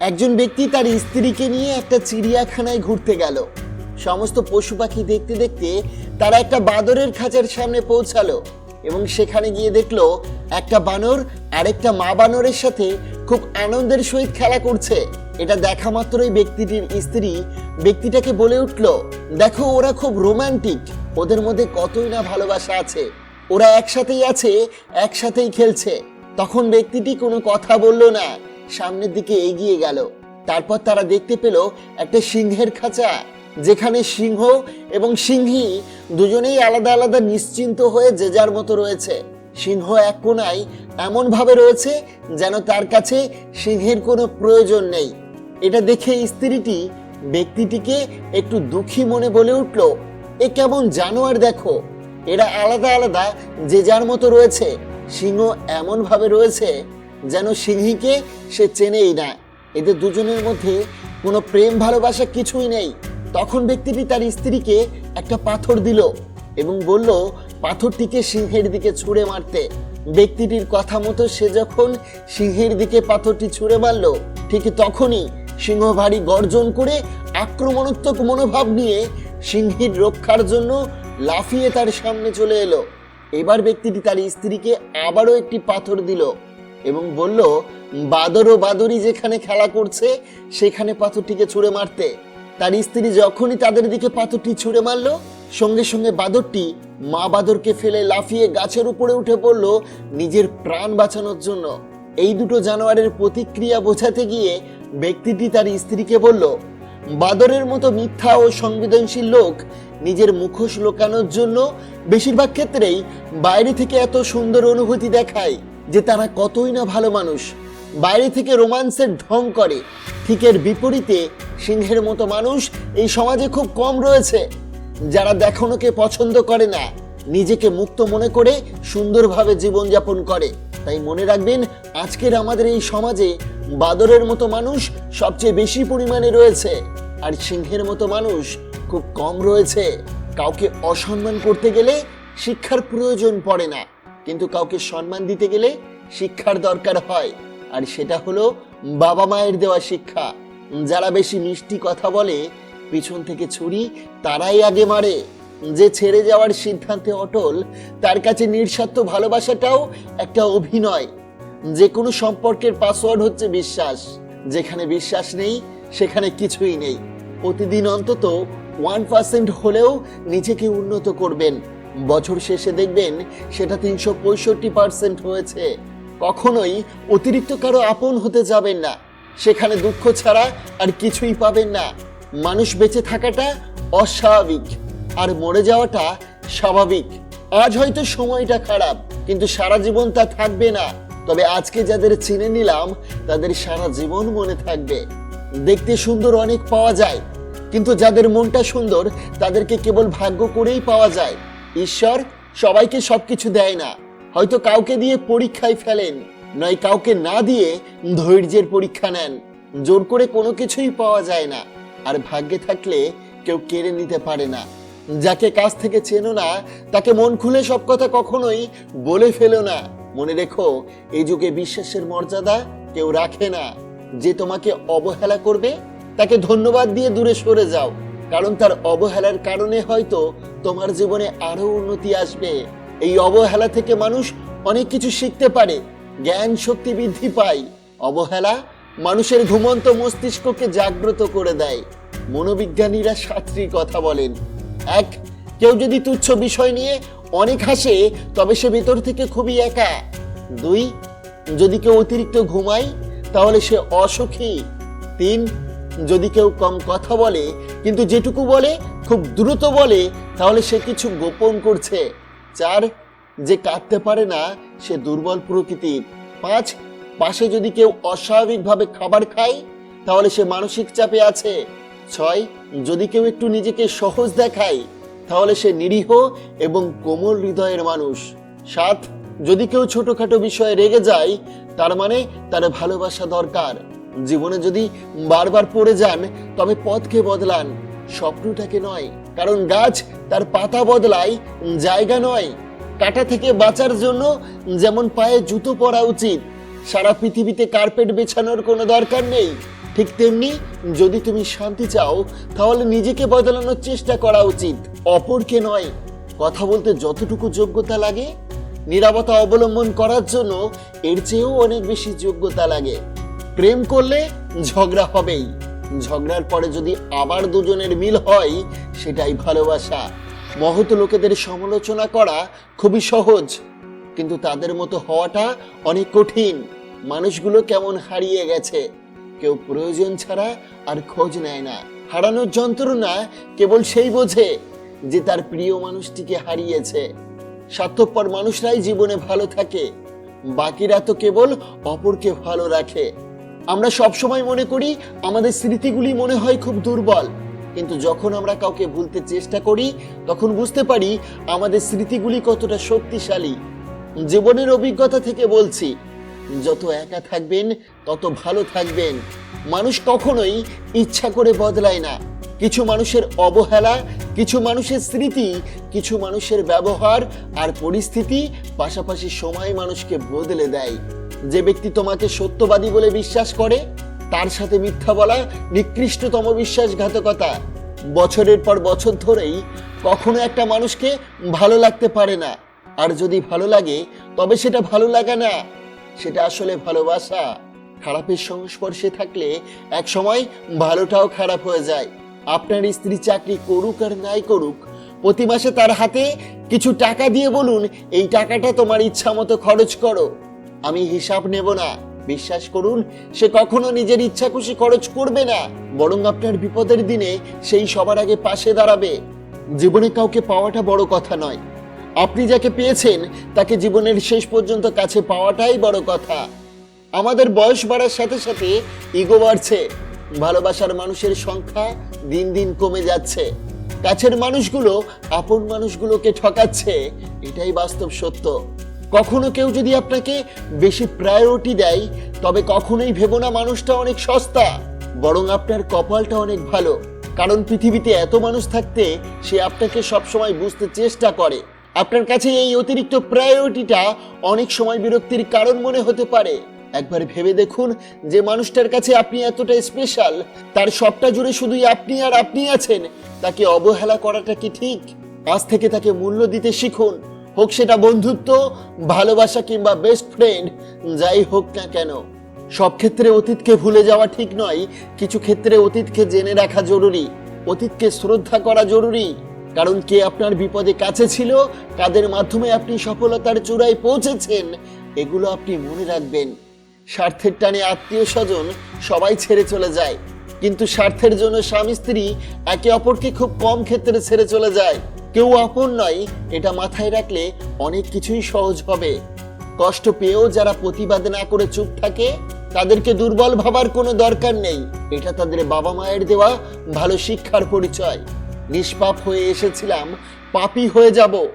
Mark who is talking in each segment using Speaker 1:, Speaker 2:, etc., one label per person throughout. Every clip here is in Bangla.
Speaker 1: একজন ব্যক্তি তার স্ত্রীকে নিয়ে একটা চিড়িয়াখানায় ঘুরতে গেল। সমস্ত পশু পাখি দেখতে দেখতে তারা একটা বাঁদরের খাঁচার সামনে পৌঁছালো এবং সেখানে গিয়ে দেখল একটা বানর আরেকটা মা বানরের সাথে খুব আনন্দের সহিত খেলা করছে। এটা দেখা মাত্রই ব্যক্তিটির স্ত্রী ব্যক্তিটাকে বলে উঠল, দেখো, ওরা খুব রোমান্টিক। ওদের মধ্যে কতই না ভালোবাসা আছে। ওরা একসাথেই আছে, একসাথেই খেলছে। তখন ব্যক্তিটি কোনো কথা বলল না। সামনের দিকে এগিয়ে গেল। তারপর তারা দেখতে পেল একটা সিংহের খাঁচা, যেখানে সিংহ এবং সিংহী দুজনেই আলাদা আলাদা নিশ্চিন্ত হয়ে যে যার মতো রয়েছে। সিংহ এক কোনায় এমন ভাবে রয়েছে যেন তার কাছে সিংহের কোনো প্রয়োজন নেই। এটা দেখে স্ত্রীটি ব্যক্তিটিকে একটু দুঃখী মনে বলে উঠল, এ কেমন জানোয়ার দেখো, এরা আলাদা আলাদা যে যার মতো রয়েছে, সিংহ এমন ভাবে রয়েছে যেন সিংহীকে সে চেনেই না। এদের দুজনের মধ্যে কোনো প্রেম ভালোবাসা কিছুই নেই। তখন ব্যক্তিটি তার স্ত্রীকে একটা পাথর দিল এবং বলল, পাথরটিকে সিংহের দিকে ছুঁড়ে মারতে। ব্যক্তিটির কথা মতো সে যখন সিংহের দিকে পাথরটি ছুঁড়ে মারল, ঠিক তখনই সিংহ ভারী গর্জন করে আক্রমণাত্মক মনোভাব নিয়ে সিংহীর রক্ষার জন্য লাফিয়ে তার সামনে চলে এলো। এবার ব্যক্তিটি তার স্ত্রীকে আবারও একটি পাথর দিল। এবং বলল, বাদর ও বাদরি যেখানে খেলা করছে, সেখানে পাথরটিকে ছুঁড়ে মারতে। তার স্ত্রী যখনই তাদের দিকে পাথরটি ছুঁড়ে মারলো, সঙ্গে সঙ্গে বাদরটি মা বাদরকে ফেলে লাফিয়ে গাছের উপরে উঠে পড়ল নিজের প্রাণ বাঁচানোর জন্য। এই দুটো জানোয়ারের প্রতিক্রিয়া বোঝাতে গিয়ে ব্যক্তিটি তার স্ত্রীকে বলল, বাদরের মতো মিথ্যা ও সংবেদনশীল লোক নিজের মুখোশ লোকানোর জন্য বেশিরভাগ ক্ষেত্রেই বাইরে থেকে এত সুন্দর অনুভূতি দেখায়। যে তারা কতই না ভালো মানুষ, বাইরে থেকে রোমান্সের ঢং করে, ঠিক এর বিপরীতে সিংহের মতো মানুষ এই সমাজে খুব কম রয়েছে। যারা দেখানোকে পছন্দ করে না, নিজেকে মুক্ত মনে করে সুন্দরভাবে জীবনযাপন করে। তাই মনে রাখবেন, আজকের আমাদের এই সমাজে বাদরের মতো মানুষ সবচেয়ে বেশি পরিমাণে রয়েছে, আর সিংহের মতো মানুষ খুব কম রয়েছে। কাউকে অসম্মান করতে গেলে শিক্ষার প্রয়োজন পড়ে না। কিন্তু কাউকে সম্মান দিতে গেলে শিক্ষার দরকার হয়। আর সেটা হলো বাবা মায়ের দেওয়া শিক্ষা। যারা বেশি মিষ্টি কথা বলে, পিছন থেকে ছুরি তারাই আগে মারে। যে ছেড়ে যাওয়ার সিদ্ধান্তে অটল, তার কাছে নিঃস্বার্থ ভালোবাসাটাও একটা অভিনয়। যে কোনো সম্পর্কের পাসওয়ার্ড হচ্ছে বিশ্বাস। যেখানে বিশ্বাস নেই, সেখানে কিছুই নেই। প্রতিদিন অন্তত ওয়ান পার্সেন্ট হলেও নিজেকে উন্নত করবেন। বছর শেষে দেখবেন সেটা তিনশো পঁয়ষট্টি পার্সেন্ট হয়েছে। কখনোই অতিরিক্ত কারও আপন হতে যাবেন না। সেখানে দুঃখ ছাড়া আর কিছুই পাবেন না। মানুষ বেঁচে থাকাটা অস্বাভাবিক আর মরে যাওয়াটা স্বাভাবিক। আজ হয়তো সময়টা খারাপ, কিন্তু সারা জীবন তা থাকবে না। তবে আজকে যাদের চিনে নিলাম, তাদের সারা জীবন মনে থাকবে। দেখতে সুন্দর অনেক পাওয়া যায়, কিন্তু যাদের মনটা সুন্দর, তাদেরকে কেবল ভাগ্য করেই পাওয়া যায়। ঈশ্বর সবাইকে সবকিছু দেয় না। হয়তো কাউকে দিয়ে পরীক্ষায় ফেলেন, নয় কাউকে না দিয়ে ধৈর্যের পরীক্ষা নেন। জোর করে কোনো কিছুই পাওয়া যায় না, আর ভাগ্যে থাকলে কেউ কেড়ে নিতে পারে না। যাকে কাছ থেকে চেনো না, তাকে মন খুলে সব কথা কখনোই বলে ফেলো না। মনে রেখো, এই যুগে বিশ্বাসের মর্যাদা কেউ রাখে না। যে তোমাকে অবহেলা করবে, তাকে ধন্যবাদ দিয়ে দূরে সরে যাও। কারণ তার অবহেলার কারণে হয়তো তোমার জীবনে আরও উন্নতি আসবে। এই অবহেলা থেকে মানুষ অনেক কিছু শিখতে পারে, জ্ঞান শক্তি বৃদ্ধি পায়। অবহেলা মানুষের ঘুমন্ত মস্তিষ্ককে জাগ্রত করে দেয়। মনোবিজ্ঞানীরা সাতটি কথা বলেন। এক, কেউ যদি তুচ্ছ বিষয় নিয়ে অনেক হাসে, তবে সে ভেতর থেকে খুবই একা। দুই, যদি কেউ অতিরিক্ত ঘুমায়, তাহলে সে অসুখী। তিন যদি কেউ কম কথা বলে, কিন্তু যেটুকু বলে, খুব দ্রুত বলে, তাহলে সে কিছু গোপন করছে। চার, যে কাঁদতে পারে না, সে দুর্বল প্রকৃতির। পাঁচ, পাশে যদি কেউ অস্বাভাবিকভাবে খাবার খায়, তাহলে সে মানসিক চাপে আছে। ছয়, যদি কেউ একটু নিজেকে সহজ দেখায়, তাহলে সে নিরীহ এবং কোমল হৃদয়ের মানুষ। সাত, যদি কেউ ছোটখাটো বিষয়ে রেগে যায়, তার মানে তার ভালোবাসা দরকার। জীবনে যদি বারবার পড়ে যান, তবে পথকে বদলান। স্বপ্নটাকে নয়, কারণ গাছ তার পাতা বদলায়, জায়গা নয়। কাটা থেকে বাঁচার জন্য যেমন পায়ে জুতো পরা উচিত, সারা পৃথিবীতে কার্পেট বেছানোর কোনো দরকার নেই। ঠিক তেমনি যদি তুমি শান্তি চাও, তাহলে নিজেকে বদলানোর চেষ্টা করা উচিত। অপরকে নয়, কথা বলতে যতটুকু যোগ্যতা লাগে, নিরাপত্তা অবলম্বন করার জন্য এর চেয়েও অনেক বেশি যোগ্যতা লাগে। প্রেম করলে ঝগড়া হবেই। ঝগড়ার পরে যদি আবার দুজনের মিল হয়, সেটাই ভালোবাসা। মহৎ লোকেদের সমালোচনা করা খুবই সহজ, কিন্তু তাদের মতো হওয়াটা অনেক কঠিন। মানুষগুলো কেমন হারিয়ে গেছে, কেউ প্রয়োজন ছাড়া আর খোঁজ নেয় না। হারানোর যন্ত্রণা কেবল সেই বোঝে যে তার প্রিয় মানুষটিকে হারিয়েছে। স্বার্থপর মানুষরাই জীবনে ভালো থাকে, বাকিরা তো কেবল অপরকে ভালো রাখে। আমরা সবসময় মনে করি আমাদের স্মৃতিগুলি মনে হয় খুব দুর্বল। কিন্তু যখন আমরা কাউকে ভুলতে চেষ্টা করি, তখন বুঝতে পারি আমাদের স্মৃতিগুলি কতটা শক্তিশালী। জীবনের অভিজ্ঞতা থেকে বলছি, যত একা থাকবেন, তত ভালো থাকবেন। মানুষ কখনোই ইচ্ছা করে বদলায় না। কিছু মানুষের অবহেলা, কিছু মানুষের স্মৃতি, কিছু মানুষের ব্যবহার আর পরিস্থিতি পাশাপাশি সময় মানুষকে বদলে দেয়। যে ব্যক্তি তোমাকে সত্যবাদী বলে বিশ্বাস করে, তার সাথে মিথ্যা বলা নিকৃষ্টতম বিশ্বাসঘাতকতা। বছরের পর বছর ধরেই কখনো একটা মানুষকে ভালো লাগতে পারে না। আর যদি ভালো লাগে, তবে সেটা ভালো লাগা না। সেটা আসলে ভালোবাসা। খারাপের সংস্পর্শে থাকলে এক সময় ভালোটাও খারাপ হয়ে যায়। আপনার স্ত্রী চাকরি করুক আর নাই করুক, প্রতি মাসে তার হাতে কিছু টাকা দিয়ে বলুন, এই টাকাটা তোমার ইচ্ছা মতো খরচ করো। আমি হিসাব নেব না। বিশ্বাস করুন, সে কখনো নিজের ইচ্ছা খুশি খরচ করবে না। বরং আপনার বিপদের দিনে সেই সবার আগে পাশে দাঁড়াবে। জীবনে কাউকে পাওয়াটা বড় কথা নয়। আপনি যাকে পেয়েছেন, তাকে জীবনের শেষ পর্যন্ত কাছে পাওয়াটাই বড় কথা। আমাদের বয়স বাড়ার সাথে সাথে ইগো বাড়ছে। ভালোবাসার মানুষের সংখ্যা দিন দিন কমে যাচ্ছে। কাছের মানুষগুলো আপন মানুষগুলোকে ঠকাচ্ছে। এটাই বাস্তব সত্য। কখনো কেউ যদি আপনাকে বেশি প্রায়োরিটি দেয়, তবে কখনোই ভেবো না মানুষটা অনেক সস্তা, বরং আপনার কপালটা অনেক ভালো। কারণ পৃথিবীতে এত মানুষ থাকতে সে আপনাকে সবসময় বুঝতে চেষ্টা করে। আপনার কাছে এই অতিরিক্ত প্রায়োরিটিটা অনেক সময় বিরক্তির কারণ মনে হতে পারে। একবার ভেবে দেখুন যে মানুষটার কাছে আপনি এতটা স্পেশাল তার সবটা জুড়ে শুধুই আপনি আর আপনি আছেন, তাকে অবহেলা করাটা কি ঠিক? আজ থেকে তাকে মূল্য দিতে শিখুন। হোক সেটা বন্ধুত্ব, ভালোবাসা কিংবা বেস্ট ফ্রেন্ড যাই হোক না কেন। সব ক্ষেত্রে অতীতকে ভুলে যাওয়া ঠিক নয়, কিছু ক্ষেত্রে অতীতকে জেনে রাখা জরুরি, অতীতকে শ্রদ্ধা করা জরুরি। কারণ কে আপনার বিপদে কাছে ছিল, কাদের মাধ্যমে আপনি সফলতার চূড়ায় পৌঁছেছেন, এগুলো আপনি মনে রাখবেন। স্বার্থের টানে আত্মীয় স্বজন সবাই ছেড়ে চলে যায়। কিন্তু স্বার্থের জন্য স্বামী স্ত্রী একে অপরকে খুব কম ক্ষেত্রে ছেড়ে চলে যায়। কেউ আপন নয়, এটা মাথায় রাখলে অনেক কিছুই সহজ হবে। কষ্ট পেয়েও যারা প্রতিবাদ না করে চুপ থাকে, তাদেরকে দুর্বল ভাবার কোনো দরকার নেই। এটা তাদের বাবা মায়ের দেওয়া ভালো শিক্ষার পরিচয়। নিষ্পাপ হয়ে এসেছিলাম, পাপী হয়ে যাব।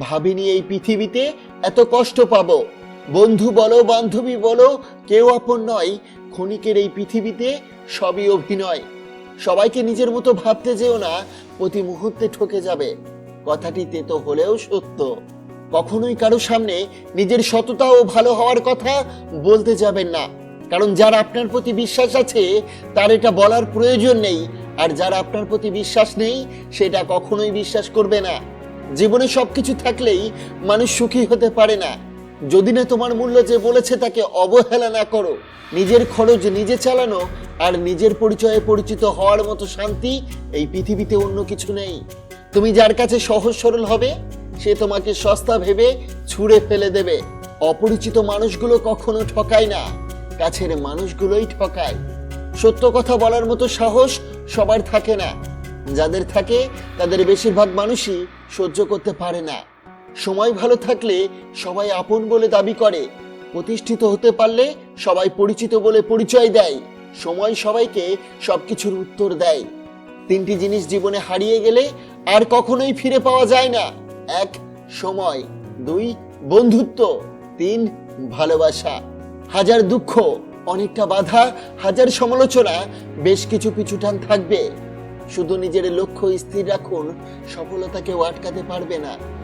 Speaker 1: ভাবিনি এই পৃথিবীতে এত কষ্ট পাবো। বন্ধু বলো, বান্ধবী বলো, কেউ আপন নয় ক্ষণিকের এই পৃথিবীতে সবই অভিনয়। সবাইকে নিজের মতো ভাবতে যেও না, প্রতি মুহূর্তে ঠকে যাবে। কথাটি তেতো হলেও সত্য। কখনোই কারও সামনে নিজের সততা ও ভালো হওয়ার কথা বলতে যাবেন না। কারণ যার আপনার প্রতি বিশ্বাস আছে, তার এটা বলার প্রয়োজন নেই। আর যার আপনার প্রতি বিশ্বাস নেই, সেটা কখনোই বিশ্বাস করবে না। জীবনে সবকিছু থাকলেই মানুষ সুখী হতে পারে না। যদি না তোমার মূল্য যে বলেছে তাকে অবহেলা না করো। নিজের খরচ নিজে চালানো আর নিজের পরিচয়ে পরিচিত হওয়ার মতো শান্তি এই পৃথিবীতে অন্য কিছু নেই। তুমি যার কাছে সহজ সরল হবে, সে তোমাকে সস্তা ভেবে ছুঁড়ে ফেলে দেবে। অপরিচিত মানুষগুলো কখনো ঠকায় না, কাছের মানুষগুলোই ঠকায়। সত্য কথা বলার মতো সাহস সবার থাকে না। যাদের থাকে, তাদের বেশিরভাগ মানুষই সহ্য করতে পারে না। সময় ভালো থাকলে সবাই আপন বলে দাবি করে। প্রতিষ্ঠিত হতে পারলে সবাই পরিচিত বলে পরিচয় দেয়। সময় সবাইকে সবকিছুর উত্তর দেয়। তিনটি জিনিস জীবনে হারিয়ে গেলে আর কখনোই ফিরে পাওয়া যায় না। এক, সময়। দুই, বন্ধুত্ব। তিন, ভালোবাসা। হাজার দুঃখ, অনেকটা বাধা, হাজার সমালোচনা, বেশ কিছু পিছুটান থাকবে। শুধু নিজের লক্ষ্য স্থির রাখুন, সফলতাকেও আটকাতে পারবে না।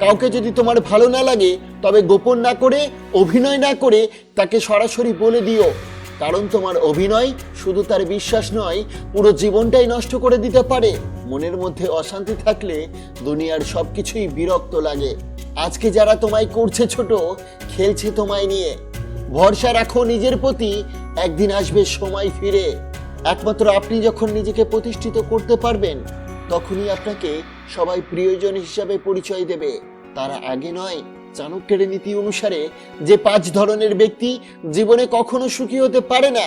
Speaker 1: কাউকে যদি তোমার ভালো না লাগে, তবে গোপন না করে, অভিনয় না করে, তাকে সরাসরি বলে দিও। কারণ তোমার অভিনয় শুধু তার বিশ্বাস নয়, পুরো জীবনটাই নষ্ট করে দিতে পারে। মনের মধ্যে অশান্তি থাকলে দুনিয়ার সবকিছুই বিরক্ত লাগে। আজকে যারা তোমায় করছে ছোট, খেলছে তোমায় নিয়ে। ভরসা রাখো নিজের প্রতি, একদিন আসবে সময় ফিরে। একমাত্র আপনি যখন নিজেকে প্রতিষ্ঠিত করতে পারবেন তখনই আপনাকে সবাই প্রিয়জন হিসাবে পরিচয় দেবে। তারা আগে নয়, চাণক্যের নীতি অনুসারে যে পাঁচ ধরনের ব্যক্তি জীবনে কখনো সুখী হতে পারে না।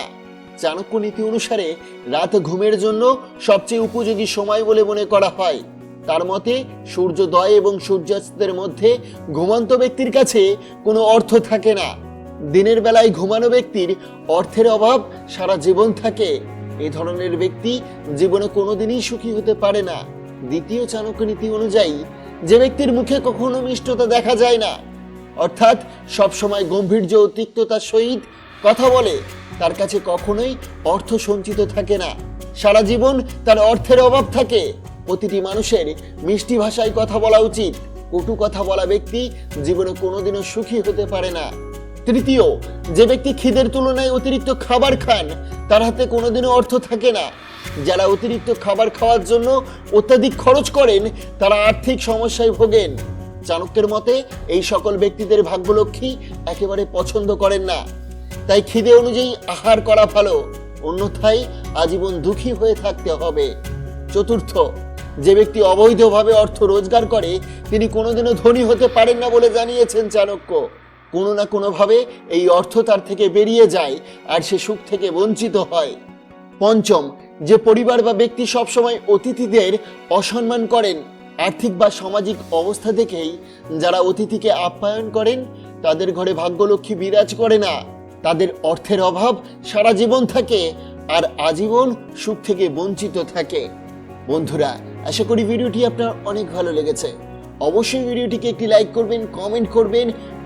Speaker 1: চাণক্য নীতি অনুসারে রাত ঘুমের জন্য সবচেয়ে উপযোগী সময় বলে মনে করা হয়। তার মতে, সূর্যোদয় এবং সূর্যাস্তের মধ্যে ঘুমন্ত ব্যক্তির কাছে কোনো অর্থ থাকে না। দিনের বেলায় ঘুমানো ব্যক্তির অর্থের অভাব সারা জীবন থাকে। এই ধরনের ব্যক্তি জীবনে কোনোদিনই সুখী হতে পারে না। দ্বিতীয় চাণক্য নীতি অনুযায়ী, যে ব্যক্তির মুখে কখনো মিষ্টতা দেখা যায় না, অর্থাৎ সবসময় গম্ভীর্য ও তিক্ততার সহিত কথা বলে, তার কাছে কখনোই অর্থ সঞ্চিত থাকে না। সারা জীবন তার অর্থের অভাব থাকে। প্রতিটি মানুষের মিষ্টি ভাষায় কথা বলা উচিত। কটু কথা বলা ব্যক্তি জীবনে কোনোদিনও সুখী হতে পারে না। তৃতীয়, যে ব্যক্তি খিদের তুলনায় অতিরিক্ত খাবার খান, তার হাতে কোনোদিনও অর্থ থাকে না। যারা অতিরিক্ত খাবার খাওয়ার জন্য অত্যাধিক খরচ করেন, তারা আর্থিক সমস্যায় ভোগেন। চাণক্যের মতে, এই সকল ব্যক্তিদের ভাগ্যলক্ষ্মী একেবারে পছন্দ করেন না। তাই খিদে অনুযায়ী আহার করা ভালো, অন্যথায় আজীবন দুঃখী হয়ে থাকতে হবে। চতুর্থ, যে ব্যক্তি অবৈধভাবে অর্থ রোজগার করে, তিনি কোনোদিনও ধনী হতে পারেন না বলে জানিয়েছেন চাণক্য। কোনো না কোনোভাবে এই অর্থ তার থেকে বেরিয়ে যায় আর সে সুখ থেকে বঞ্চিত হয়। পঞ্চম, যে পরিবার বা ব্যক্তি সবসময় অতিথিদের অসম্মান করেন, আর্থিক বা সামাজিক অবস্থা থেকেই যারা অতিথিকে আপ্যায়ন করেন, তাদের ঘরে ভাগ্যলক্ষ্মী বিরাজ করে না। তাদের অর্থের অভাব সারা জীবন থাকে আর আজীবন সুখ থেকে বঞ্চিত থাকে। বন্ধুরা, আশা করি ভিডিওটি আপনার অনেক ভালো লেগেছে। অবশ্যই ভিডিওটিকে একটি লাইক করবেন, কমেন্ট করবেন